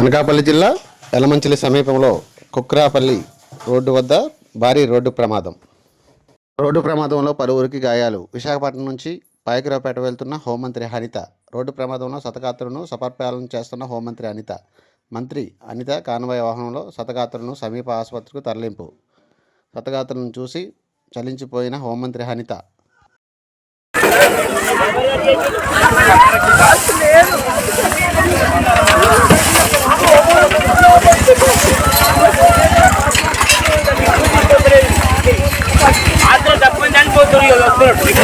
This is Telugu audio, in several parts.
అనకాపల్లి జిల్లా ఎలమంచిలి సమీపంలో కుక్రాపల్లి రోడ్డు వద్ద భారీ రోడ్డు ప్రమాదం. రోడ్డు ప్రమాదంలో పలువురికి గాయాలు. విశాఖపట్నం నుంచి పాయకరావుపేట వెళ్తున్న హోంమంత్రి హనిత రోడ్డు ప్రమాదంలో శతగాత్రులను సపర్పాలన చేస్తున్న హోంమంత్రి అనిత మంత్రి అనిత కాన్వాయ్ వాహనంలో శతగాత్రులను సమీప ఆసుపత్రికి తరలింపు. శతగాత్రులను చూసి చలించిపోయిన హోంమంత్రి హనిత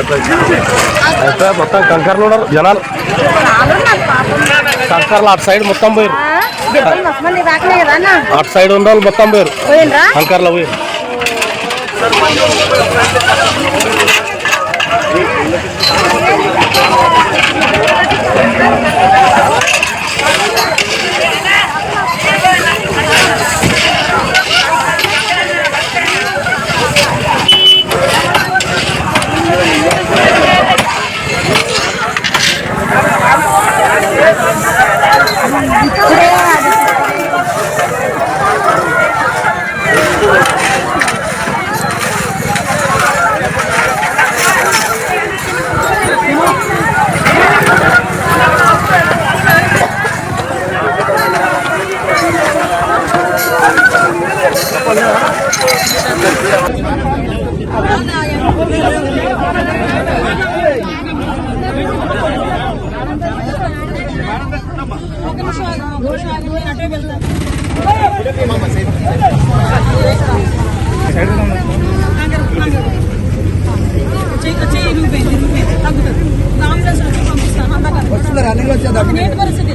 అయితే మొత్తం కంకర్లు ఉన్నారు జనాలు? కంకర్లు అటు సైడ్ మొత్తం పోయారు అటు సైడ్ ఉన్న వాళ్ళు మొత్తం పోయారు కంకర్లో పోయారు తగ్గుతుంది రామదాస్ వచ్చి పంపిస్తాను అందా పరిస్థితి